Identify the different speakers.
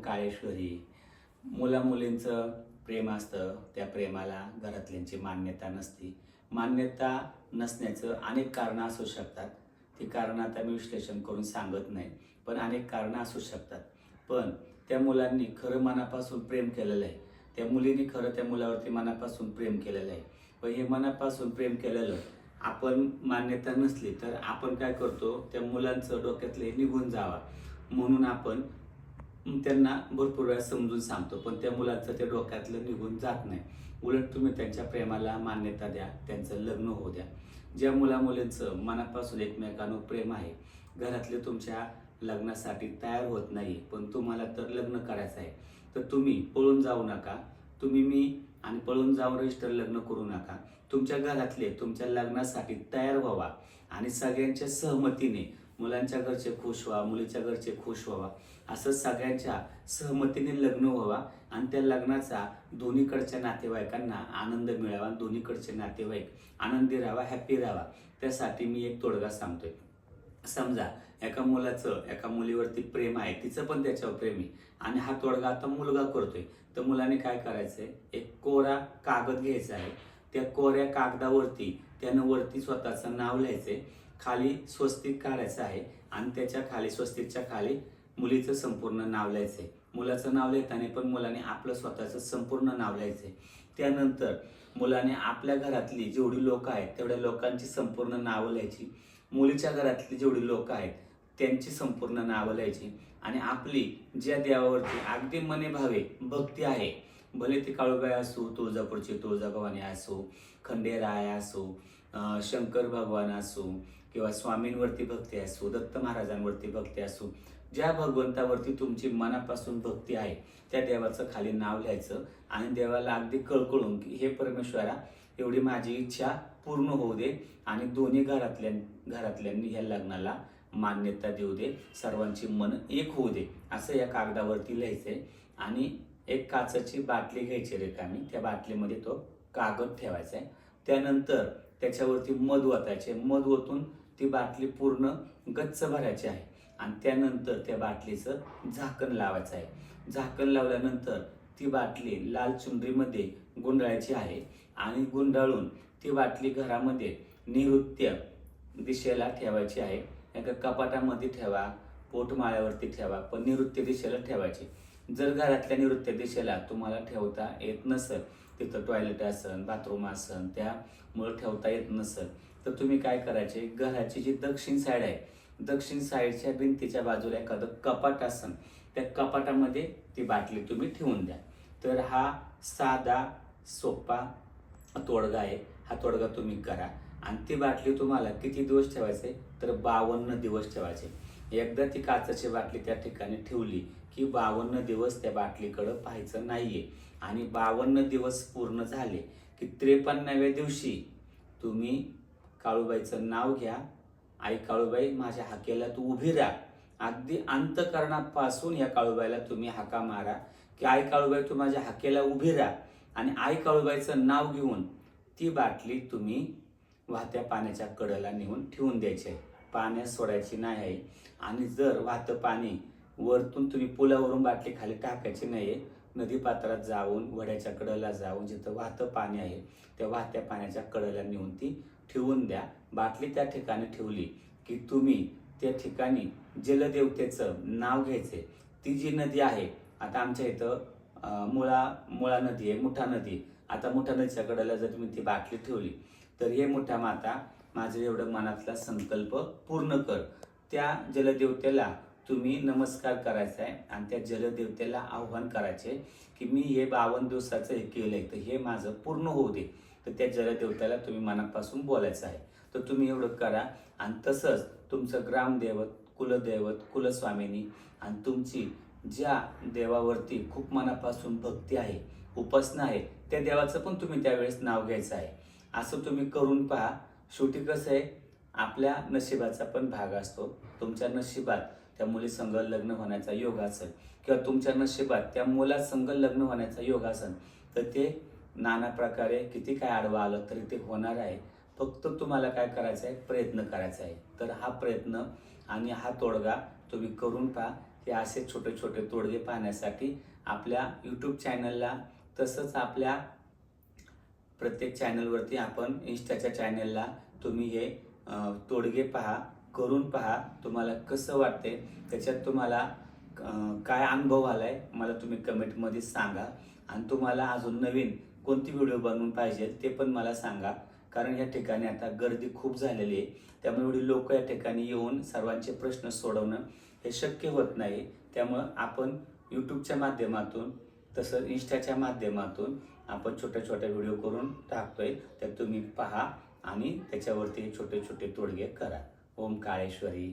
Speaker 1: काळेश्वरी. मुला मुलींचं प्रेम असतं त्या प्रेमाला घरातल्यांची मान्यता नसती. मान्यता नसण्याचं अनेक कारणं असू शकतात. ती कारणं आता मी विश्लेषण करून सांगत नाही पण अनेक कारणं असू शकतात. पण त्या मुलांनी खरं मनापासून प्रेम केलेलं आहे. त्या मुलीने खरं त्या मुलावरती मनापासून प्रेम केलेलं आहे. व हे मनापासून प्रेम केलेलं आपण मान्यता नसली तर आपण काय करतो त्या मुलांचं डोक्यातलं निघून जावा. म्हणून आपण त्यांना भरपूर वेळा समजून सांगतो पण त्या मुलाचं त्या डोक्यातलं निघून जात नाही. उलट तुम्ही त्यांच्या प्रेमाला मान्यता द्या त्यांचं लग्न होऊ द्या. ज्या मुला मुलींचं मनापासून एकमेकांवर प्रेम आहे घरातले तुमच्या लग्नासाठी तयार होत नाही पण तुम्हाला तर लग्न करायचं आहे तर तुम्ही पळून जाऊ नका. तुम्ही मी आणि पळून जाऊन रजिस्टर लग्न करू नका. तुमच्या घरातले तुमच्या लग्नासाठी तयार व्हावा आणि सगळ्यांच्या सहमतीने मुलांच्या घरचे खुश व्हा मुलीच्या घरचे खुश व्हावा. असं सगळ्यांच्या सहमतीने लग्न व्हावा आणि त्या लग्नाचा दोन्हीकडच्या नातेवाईकांना आनंद मिळावा दोन्हीकडचे नातेवाईक आनंदी राहावा हॅपी राहावा. त्यासाठी मी एक तोडगा सांगतोय. समजा एका मुलाचं एका मुलीवरती प्रेम आहे तिचं पण त्याच्यावर प्रेम आहे. आणि हा तोडगा आता मुलगा करतोय. तर मुलाने काय करायचंय? एक कोरा कागद घ्यायचा आहे. त्या कोऱ्या कागदावरती त्यानं वरती स्वतःचं नाव लिहायचंय. खाली स्वस्तिक काढायचं आहे आणि त्याच्याखाली स्वस्तिकच्या खाली मुलीचं संपूर्ण नाव लिहायचंय. मुलाचं नाव लिहिताना पण मुलाने आपलं स्वतःचं संपूर्ण नाव लिहायचंय. त्यानंतर मुलाने आपल्या घरातली जेवढी लोक आहेत तेवढ्या लोकांची संपूर्ण नावं लिहायची. मुलीच्या घरातली जेवढी लोक आहेत त्यांची संपूर्ण नावं लिहायची. आणि आपली ज्या देवावरती अगदी मने भावे भक्ती आहे भले ती काळूबाई असो तुळजापूरची तुळजाभवानी असो खंडेराय असो शंकर भगवान असो किंवा स्वामींवरती भक्ती असो दत्त महाराजांवरती भक्ती असो ज्या भगवंतावरती तुमची मनापासून भक्ती आहे त्या देवाचं खाली नाव लिहायचं आणि देवाला अगदी कळकळून की हे परमेश्वरा एवढी माझी इच्छा पूर्ण होऊ दे आणि दोन्ही घरातल्या घरातल्यांनी ह्या लग्नाला मान्यता देऊ दे सर्वांची मन एक होऊ दे असं या कागदावरती लिहायचं आहे आणि एक काचेची बाटली घ्यायची रिकामी. त्या बाटलीमध्ये तो कागद ठेवायचा आहे. त्यानंतर त्याच्यावरती मध ओतायचे. मध ओतून ती बाटली पूर्ण गच्च भरायची आहे. आणि त्यानंतर त्या बाटलीचं झाकण लावायचं आहे. झाकण लावल्यानंतर ती बाटली लाल चुंडरीमध्ये गुंडाळायची आहे. आणि गुंडाळून ती बाटली घरामध्ये निवृत्य दिशेला ठेवायची आहे. एका कपाटामध्ये ठेवा पोटमाळ्यावरती ठेवा पण निवृत्य दिशेला ठेवायची. जर घरातल्या निवृत्य दिशेला तुम्हाला ठेवता येत नसेल तिथं टॉयलेट असन बाथरूम असन त्यामुळं ठेवता येत नसेल तर तुम्ही काय करायचे? घराची जी दक्षिण साईड आहे दक्षिण साईडच्या भिंतीच्या बाजूला एखादं कपाट असन त्या कपाटामध्ये ती बाटली तुम्ही ठेवून द्या. तर हा साधा सोपा तोडगा आहे. हा तोडगा तुम्ही करा. आणि ती बाटली तुम्हाला किती दिवस ठेवायचे? तर बावन्न दिवस ठेवायचे. एकदा ती काचाची बाटली त्या ठिकाणी ठेवली की बावन्न दिवस त्या बाटलीकडं पाहायचं नाहीये. आणि बावन्न दिवस पूर्ण झाले की त्रेपन्नाव्या दिवशी तुम्ही काळूबाईचं नाव घ्या. आई काळूबाई माझ्या हाकेला तू उभी राहा. अगदी अंतकरणापासून या काळूबाईला तुम्ही हाका मारा की आई काळूबाई तू माझ्या हाकेला उभी राहा. आणि आई काळूबाईचं नाव घेऊन ती बाटली तुम्ही वाहत्या पाण्याच्या कडेला नेऊन ठेवून द्यायची आहे. पाण्यात सोडायची नाही आहे आणि जर वाहतं पाणी वरतून तुम्ही पुलावरून बाटली खाली टाकायची नाही आहे नदी पात्रात जाऊन वड्याच्या कडेला जाऊन जिथं वाहतं पाणी आहे त्या वाहत्या पाण्याच्या कडेला नेऊन ती ठेवून द्या. बाटली त्या ठिकाणी ठेवली की तुम्ही त्या ठिकाणी जलदेवतेचं नाव घ्यायचे ती जी नदी आहे आता आमच्या इथं मुळा मुळा नदी आहे मुठा नदी. आता मुठा नदीच्या कडेला जर तुम्ही ती बाटली ठेवली तर हे मोठ्या माता माझं एवढं मनातला संकल्प पूर्ण कर. त्या जलदेवतेला तुम्ही नमस्कार करायचा आहे आणि त्या जलदेवतेला आव्हान करायचे की मी हे बावन्न दिवसाचं हे केलं आहे तर हे माझं पूर्ण होऊ दे. तर त्या जलदेवतेला तुम्ही मनापासून बोलायचं आहे. तर तुम्ही एवढं करा आणि तसंच तुमचं ग्रामदैवत कुलदैवत कुलस्वामिनी आणि तुमची ज्या देवावरती खूप मनापासून भक्ती आहे उपासना आहे त्या देवाचं पण तुम्ही त्यावेळेस नाव घ्यायचं आहे. असं तुम्ही करून पहा. शेवटी कसं आहे आपल्या नशिबाचा पण भाग असतो. तुमच्या नशिबात त्या मुलीसंग लग्न होण्याचा योग असेल किंवा तुमच्या नशिबात त्या मुलासंग लग्न होण्याचा योग असेल तर ते नाना प्रकारे किती काय आडवा आलं तरी ते होणार आहे. फक्त तुम्हाला काय करायचं आहे? प्रयत्न करायचा आहे. तर हा प्रयत्न आणि हा तोडगा तुम्ही करून पहा. हे असे छोटे छोटे तोडगे पाहण्यासाठी आपल्या यूट्यूब चॅनलला तसंच आपल्या प्रत्येक चॅनलवरती आपण इंस्टाच्या चॅनलला तुम्ही हे तोडगे पहा. करून पहा तुम्हाला कसं वाटते त्याच्यात तुम्हाला काय अनुभव आलाय मला तुम्ही कमेंटमध्ये सांगा. आणि तुम्हाला अजून नवीन कोणती व्हिडिओ बनवून पाहिजे ते पण मला सांगा. कारण या ठिकाणी आता गर्दी खूप झालेली आहे. त्यामुळे एवढी लोक या ठिकाणी येऊन सर्वांचे प्रश्न सोडवणं हे शक्य होत नाही. त्यामुळं आपण यूट्यूबच्या माध्यमातून तसं इंस्टाच्या माध्यमातून आपण छोट्या छोट्या व्हिडिओ करून टाकतोय. तर तुम्ही पहा आणि त्याच्यावरती छोटे छोटे तोडगे करा. ओम काळेश्वरी